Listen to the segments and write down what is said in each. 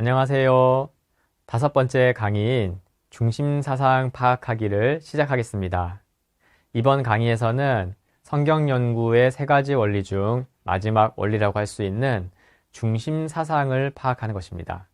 안녕하세요. 다섯 번째 강의인 중심사상 파악하기를 시작하겠습니다. 이번 강의에서는 성경 연구의 세 가지 원리 중 마지막 원리라고 할 수 있는 중심사상을 파악하는 것입니다.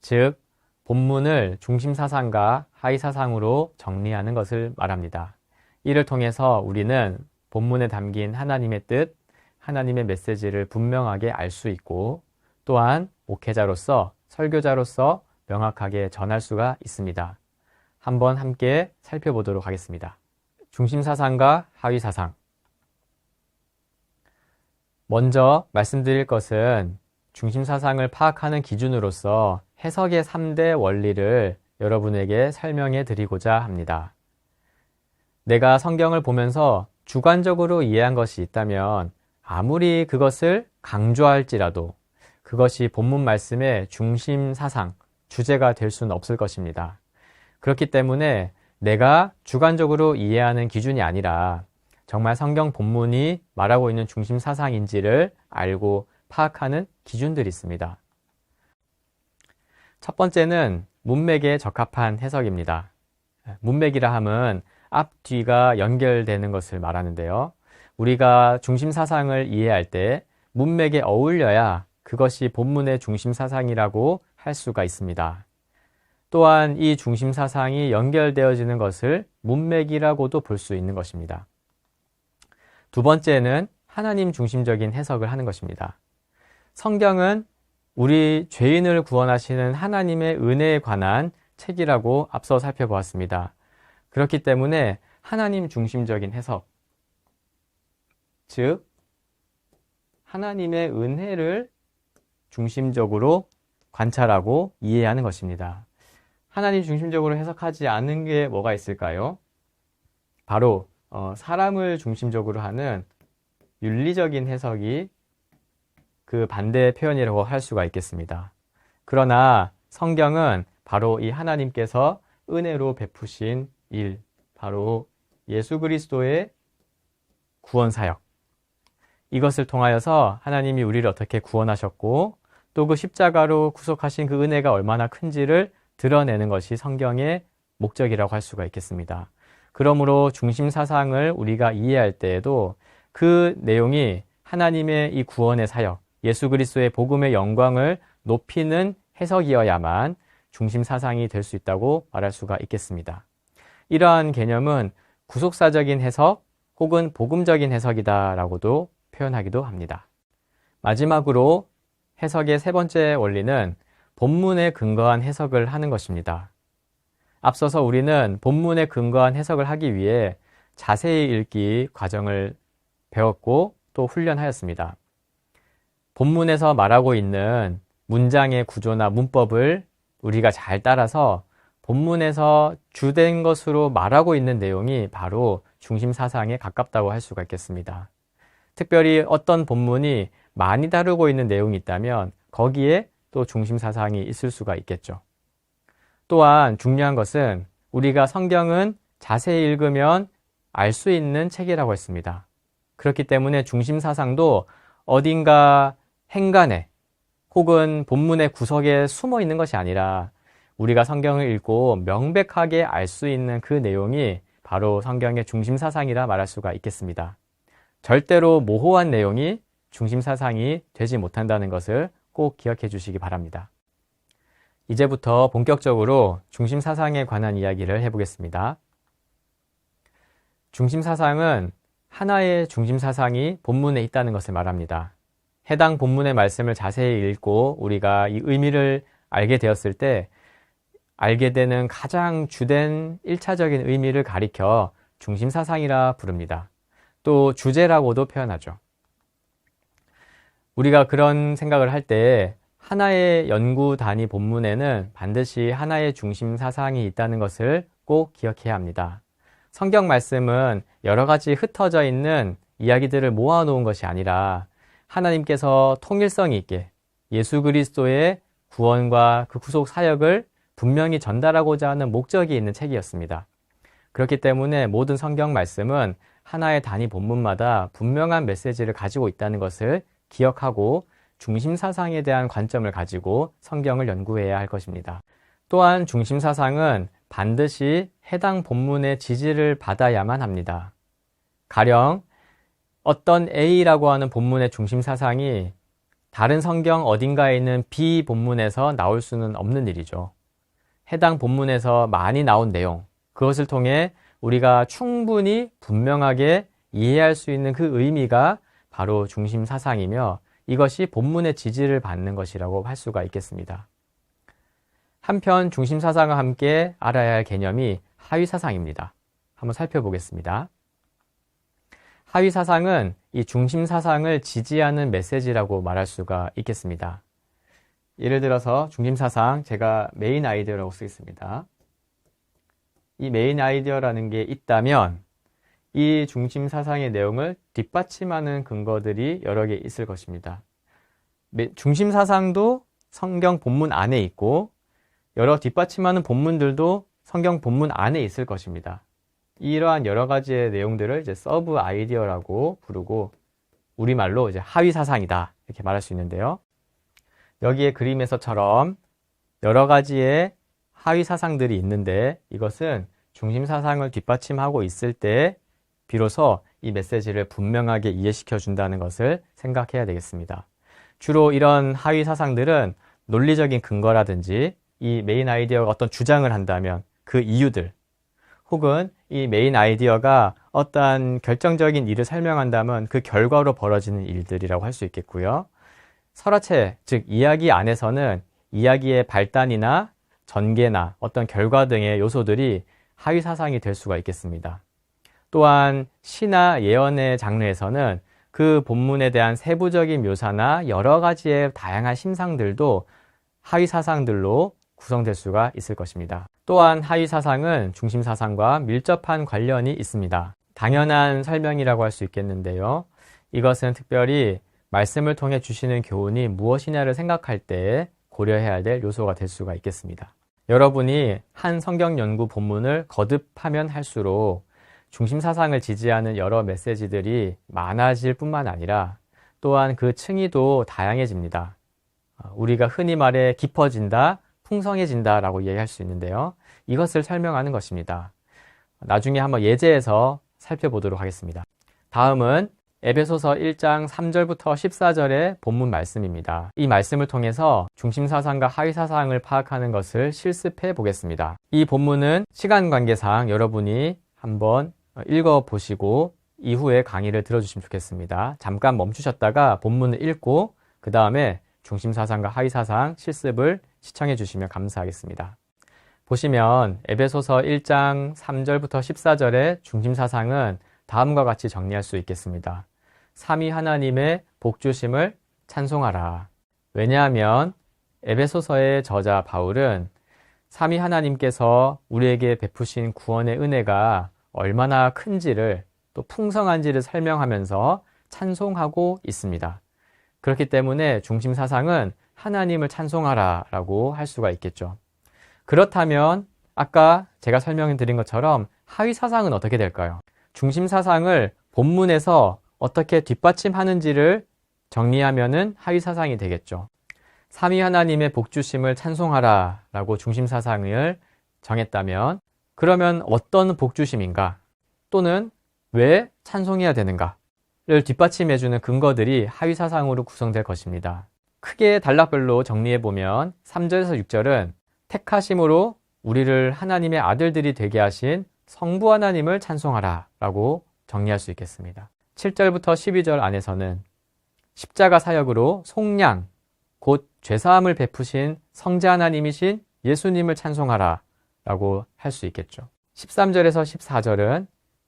즉, 본문을 중심사상과 하위사상으로 정리하는 것을 말합니다. 이를 통해서 우리는 본문에 담긴 하나님의 뜻, 하나님의 메시지를 분명하게 알 수 있고 또한 목회자로서 설교자로서 명확하게 전할 수가 있습니다. 한번 함께 살펴보도록 하겠습니다. 중심 사상과 하위 사상. 먼저 말씀드릴 것은 중심 사상을 파악하는 기준으로서 해석의 3대 원리를 여러분에게 설명해 드리고자 합니다. 내가 성경을 보면서 주관적으로 이해한 것이 있다면 아무리 그것을 강조할지라도 그것이 본문 말씀의 중심 사상, 주제가 될 수는 없을 것입니다. 그렇기 때문에 내가 주관적으로 이해하는 기준이 아니라 정말 성경 본문이 말하고 있는 중심 사상인지를 알고 파악하는 기준들이 있습니다. 첫 번째는 문맥에 적합한 해석입니다. 문맥이라 함은 앞 뒤가 연결되는 것을 말하는데요. 우리가 중심 사상을 이해할 때 문맥에 어울려야 그것이 본문의 중심 사상이라고 할 수가 있습니다. 또한 이 중심 사상이 연결되어지는 것을 문맥이라고도 볼 수 있는 것입니다. 두 번째는 하나님 중심적인 해석을 하는 것입니다. 성경은 우리 죄인을 구원하시는 하나님의 은혜에 관한 책이라고 앞서 살펴보았습니다. 그렇기 때문에 하나님 중심적인 해석, 즉, 하나님의 은혜를 중심적으로 관찰하고 이해하는 것입니다. 하나님 중심적으로 해석하지 않는 게 뭐가 있을까요? 바로 어, 사람을 중심적으로 하는 윤리적인 해석이 그 반대의 표현이라고 할 수가 있겠습니다. 그러나 성경은 바로 이 하나님께서 은혜로 베푸신 일, 바로 예수 그리스도의 구원 사역. 이것을 통하여서 하나님이 우리를 어떻게 구원하셨고 또 그 십자가로 구속하신 그 은혜가 얼마나 큰지를 드러내는 것이 성경의 목적이라고 할 수가 있겠습니다. 그러므로 중심 사상을 우리가 이해할 때에도 그 내용이 하나님의 이 구원의 사역, 예수 그리스도의 복음의 영광을 높이는 해석이어야만 중심 사상이 될 수 있다고 말할 수가 있겠습니다. 이러한 개념은 구속사적인 해석 혹은 복음적인 해석이다라고도 표현하기도 합니다. 마지막으로 해석의 세 번째 원리는 본문에 근거한 해석을 하는 것입니다. 앞서서 우리는 본문에 근거한 해석을 하기 위해 자세히 읽기 과정을 배웠고 또 훈련하였습니다. 본문에서 말하고 있는 문장의 구조나 문법을 우리가 잘 따라서 본문에서 주된 것으로 말하고 있는 내용이 바로 중심 사상에 가깝다고 할 수가 있겠습니다. 특별히 어떤 본문이 많이 다루고 있는 내용이 있다면 거기에 또 중심 사상이 있을 수가 있겠죠. 또한 중요한 것은 우리가 성경은 자세히 읽으면 알 수 있는 책이라고 했습니다. 그렇기 때문에 중심 사상도 어딘가 행간에 혹은 본문의 구석에 숨어 있는 것이 아니라 우리가 성경을 읽고 명백하게 알 수 있는 그 내용이 바로 성경의 중심 사상이라 말할 수가 있겠습니다. 절대로 모호한 내용이 중심 사상이 되지 못한다는 것을 꼭 기억해 주시기 바랍니다. 이제부터 본격적으로 중심 사상에 관한 이야기를 해보겠습니다. 중심 사상은 하나의 중심 사상이 본문에 있다는 것을 말합니다. 해당 본문의 말씀을 자세히 읽고 우리가 이 의미를 알게 되었을 때 알게 되는 가장 주된 1차적인 의미를 가리켜 중심 사상이라 부릅니다. 또 주제라고도 표현하죠. 우리가 그런 생각을 할 때 하나의 연구 단위 본문에는 반드시 하나의 중심 사상이 있다는 것을 꼭 기억해야 합니다. 성경 말씀은 여러 가지 흩어져 있는 이야기들을 모아놓은 것이 아니라 하나님께서 통일성 있게 예수 그리스도의 구원과 그 구속 사역을 분명히 전달하고자 하는 목적이 있는 책이었습니다. 그렇기 때문에 모든 성경 말씀은 하나의 단위 본문마다 분명한 메시지를 가지고 있다는 것을 기억하고 중심 사상에 대한 관점을 가지고 성경을 연구해야 할 것입니다. 또한 중심 사상은 반드시 해당 본문의 지지를 받아야만 합니다. 가령 어떤 A라고 하는 본문의 중심 사상이 다른 성경 어딘가에 있는 B 본문에서 나올 수는 없는 일이죠. 해당 본문에서 많이 나온 내용, 그것을 통해 우리가 충분히 분명하게 이해할 수 있는 그 의미가 바로 중심 사상이며 이것이 본문의 지지를 받는 것이라고 할 수가 있겠습니다. 한편 중심 사상과 함께 알아야 할 개념이 하위 사상입니다. 한번 살펴보겠습니다. 하위 사상은 이 중심 사상을 지지하는 메시지라고 말할 수가 있겠습니다. 예를 들어서 중심 사상 제가 메인 아이디어라고 쓰겠습니다. 이 메인 아이디어라는 게 있다면 이 중심 사상의 내용을 뒷받침하는 근거들이 여러 개 있을 것입니다. 중심 사상도 성경 본문 안에 있고 여러 뒷받침하는 본문들도 성경 본문 안에 있을 것입니다. 이러한 여러 가지의 내용들을 이제 서브 아이디어라고 부르고 우리말로 이제 하위 사상이다 이렇게 말할 수 있는데요. 여기에 그림에서처럼 여러 가지의 하위 사상들이 있는데 이것은 중심 사상을 뒷받침하고 있을 때 비로소 이 메시지를 분명하게 이해시켜 준다는 것을 생각해야 되겠습니다. 주로 이런 하위 사상들은 논리적인 근거라든지 이 메인 아이디어가 어떤 주장을 한다면 그 이유들 혹은 이 메인 아이디어가 어떠한 결정적인 일을 설명한다면 그 결과로 벌어지는 일들이라고 할 수 있겠고요. 설화체, 즉 이야기 안에서는 이야기의 발단이나 전개나 어떤 결과 등의 요소들이 하위 사상이 될 수가 있겠습니다. 또한 시나 예언의 장르에서는 그 본문에 대한 세부적인 묘사나 여러 가지의 다양한 심상들도 하위 사상들로 구성될 수가 있을 것입니다. 또한 하위 사상은 중심 사상과 밀접한 관련이 있습니다. 당연한 설명이라고 할 수 있겠는데요. 이것은 특별히 말씀을 통해 주시는 교훈이 무엇이냐를 생각할 때 고려해야 될 요소가 될 수가 있겠습니다. 여러분이 한 성경 연구 본문을 거듭하면 할수록 중심 사상을 지지하는 여러 메시지들이 많아질 뿐만 아니라 또한 그 층위도 다양해집니다. 우리가 흔히 말해 깊어진다, 풍성해진다 라고 이야기할 수 있는데요. 이것을 설명하는 것입니다. 나중에 한번 예제에서 살펴보도록 하겠습니다. 다음은 에베소서 1장 3절부터 14절의 본문 말씀입니다. 이 말씀을 통해서 중심 사상과 하위 사상을 파악하는 것을 실습해 보겠습니다. 이 본문은 시간 관계상 여러분이 한번 읽어 보시고 이후에 강의를 들어주시면 좋겠습니다. 잠깐 멈추셨다가 본문을 읽고 그 다음에 중심 사상과 하위 사상 실습을 시청해 주시면 감사하겠습니다. 보시면 에베소서 1장 3절부터 14절의 중심 사상은 다음과 같이 정리할 수 있겠습니다. 삼위 하나님의 복주심을 찬송하라. 왜냐하면 에베소서의 저자 바울은 삼위 하나님께서 우리에게 베푸신 구원의 은혜가 얼마나 큰지를 또 풍성한지를 설명하면서 찬송하고 있습니다. 그렇기 때문에 중심 사상은 하나님을 찬송하라 라고 할 수가 있겠죠. 그렇다면 아까 제가 설명해 드린 것처럼 하위 사상은 어떻게 될까요? 중심 사상을 본문에서 어떻게 뒷받침하는지를 정리하면은 하위 사상이 되겠죠. 삼위 하나님의 복주심을 찬송하라 라고 중심 사상을 정했다면 그러면 어떤 복주심인가 또는 왜 찬송해야 되는가를 뒷받침해주는 근거들이 하위 사상으로 구성될 것입니다. 크게 단락별로 정리해 보면 3절에서 6절은 택하심으로 우리를 하나님의 아들들이 되게 하신 성부 하나님을 찬송하라 라고 정리할 수 있겠습니다. 7절부터 12절 안에서는 십자가 사역으로 속량, 곧 죄사함을 베푸신 성자 하나님이신 예수님을 찬송하라 라고 할 수 있겠죠. 13절에서 14절은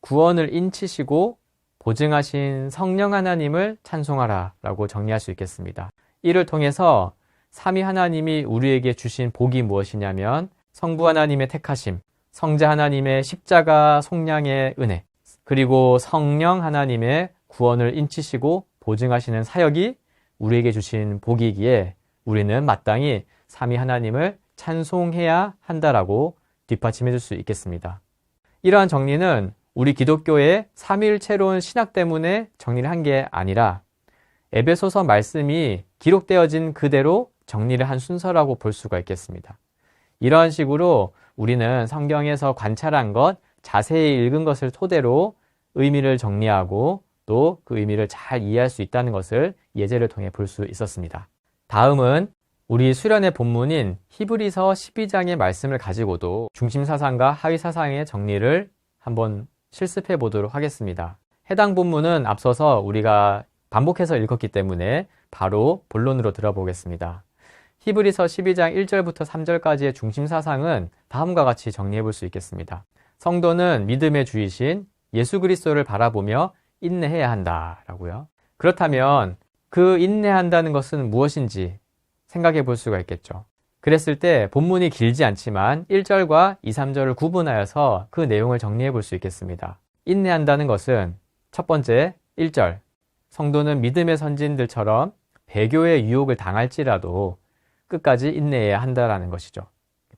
구원을 인치시고 보증하신 성령 하나님을 찬송하라 라고 정리할 수 있겠습니다. 이를 통해서 삼위 하나님이 우리에게 주신 복이 무엇이냐면 성부 하나님의 택하심, 성자 하나님의 십자가 속량의 은혜, 그리고 성령 하나님의 구원을 인치시고 보증하시는 사역이 우리에게 주신 복이기에 우리는 마땅히 삼위 하나님을 찬송해야 한다라고 뒷받침해 줄 수 있겠습니다. 이러한 정리는 우리 기독교의 삼일체로운 신학 때문에 정리를 한 게 아니라 에베소서 말씀이 기록되어진 그대로 정리를 한 순서라고 볼 수가 있겠습니다. 이러한 식으로 우리는 성경에서 관찰한 것, 자세히 읽은 것을 토대로 의미를 정리하고 또 그 의미를 잘 이해할 수 있다는 것을 예제를 통해 볼 수 있었습니다. 다음은 우리 수련의 본문인 히브리서 12장의 말씀을 가지고도 중심 사상과 하위 사상의 정리를 한번 실습해 보도록 하겠습니다. 해당 본문은 앞서서 우리가 반복해서 읽었기 때문에 바로 본론으로 들어보겠습니다. 히브리서 12장 1절부터 3절까지의 중심 사상은 다음과 같이 정리해 볼 수 있겠습니다. 성도는 믿음의 주이신 예수 그리스도를 바라보며 인내해야 한다라고요. 그렇다면 그 인내한다는 것은 무엇인지 생각해 볼 수가 있겠죠. 그랬을 때 본문이 길지 않지만 1절과 2, 3절을 구분하여서 그 내용을 정리해 볼 수 있겠습니다. 인내한다는 것은 첫 번째 1절 성도는 믿음의 선진들처럼 배교의 유혹을 당할지라도 끝까지 인내해야 한다라는 것이죠.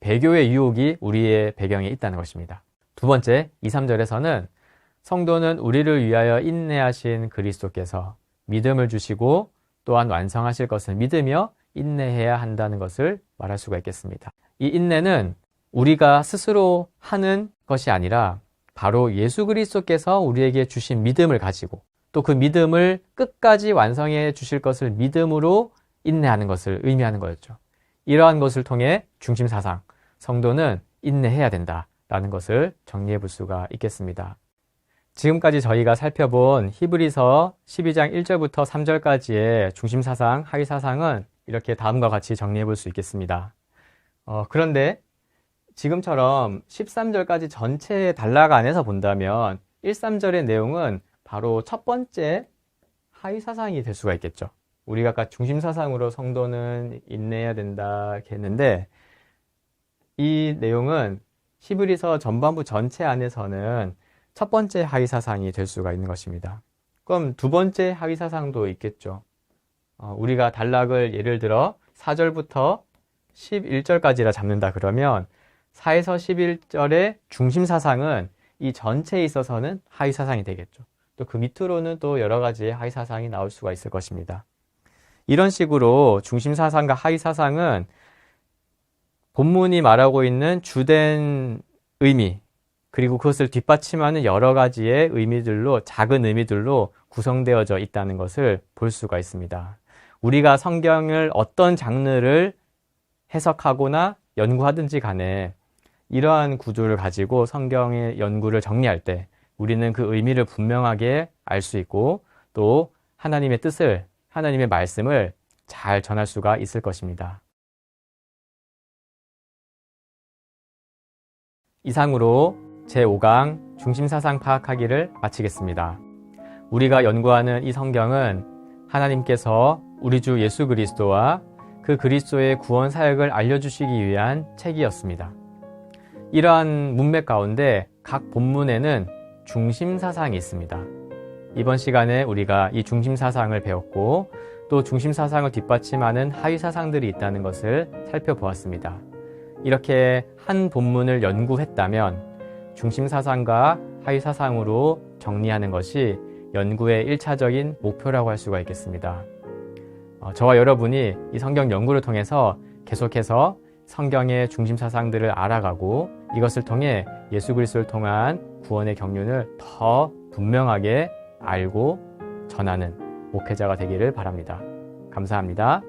배교의 유혹이 우리의 배경에 있다는 것입니다. 두 번째 2, 3절에서는 성도는 우리를 위하여 인내하신 그리스도께서 믿음을 주시고 또한 완성하실 것을 믿으며 인내해야 한다는 것을 말할 수가 있겠습니다. 이 인내는 우리가 스스로 하는 것이 아니라 바로 예수 그리스도께서 우리에게 주신 믿음을 가지고 또 그 믿음을 끝까지 완성해 주실 것을 믿음으로 인내하는 것을 의미하는 거였죠. 이러한 것을 통해 중심 사상, 성도는 인내해야 된다라는 것을 정리해 볼 수가 있겠습니다. 지금까지 저희가 살펴본 히브리서 12장 1절부터 3절까지의 중심 사상, 하위 사상은 이렇게 다음과 같이 정리해 볼 수 있겠습니다. 어, 그런데 지금처럼 13절까지 전체 단락 안에서 본다면 1, 3절의 내용은 바로 첫 번째 하위 사상이 될 수가 있겠죠. 우리가 아까 중심 사상으로 성도는 인내해야 된다 했는데 이 내용은 히브리서 전반부 전체 안에서는 첫 번째 하위 사상이 될 수가 있는 것입니다. 그럼 두 번째 하위 사상도 있겠죠. 어, 우리가 단락을 예를 들어 4절부터 11절까지라 잡는다 그러면 4에서 11절의 중심 사상은 이 전체에 있어서는 하위 사상이 되겠죠. 또 그 밑으로는 또 여러 가지의 하위 사상이 나올 수가 있을 것입니다. 이런 식으로 중심 사상과 하위 사상은 본문이 말하고 있는 주된 의미, 그리고 그것을 뒷받침하는 여러 가지의 의미들로, 작은 의미들로 구성되어져 있다는 것을 볼 수가 있습니다. 우리가 성경을 어떤 장르를 해석하거나 연구하든지 간에 이러한 구조를 가지고 성경의 연구를 정리할 때 우리는 그 의미를 분명하게 알 수 있고 또 하나님의 뜻을, 하나님의 말씀을 잘 전할 수가 있을 것입니다. 이상으로 제5강 중심사상 파악하기를 마치겠습니다. 우리가 연구하는 이 성경은 하나님께서 우리 주 예수 그리스도와 그 그리스도의 구원 사역을 알려주시기 위한 책이었습니다. 이러한 문맥 가운데 각 본문에는 중심 사상이 있습니다. 이번 시간에 우리가 이 중심 사상을 배웠고 또 중심 사상을 뒷받침하는 하위 사상들이 있다는 것을 살펴보았습니다. 이렇게 한 본문을 연구했다면 중심 사상과 하위 사상으로 정리하는 것이 연구의 1차적인 목표라고 할 수가 있겠습니다. 어, 저와 여러분이 이 성경 연구를 통해서 계속해서 성경의 중심 사상들을 알아가고 이것을 통해 예수 그리스도를 통한 구원의 경륜을 더 분명하게 알고 전하는 목회자가 되기를 바랍니다. 감사합니다.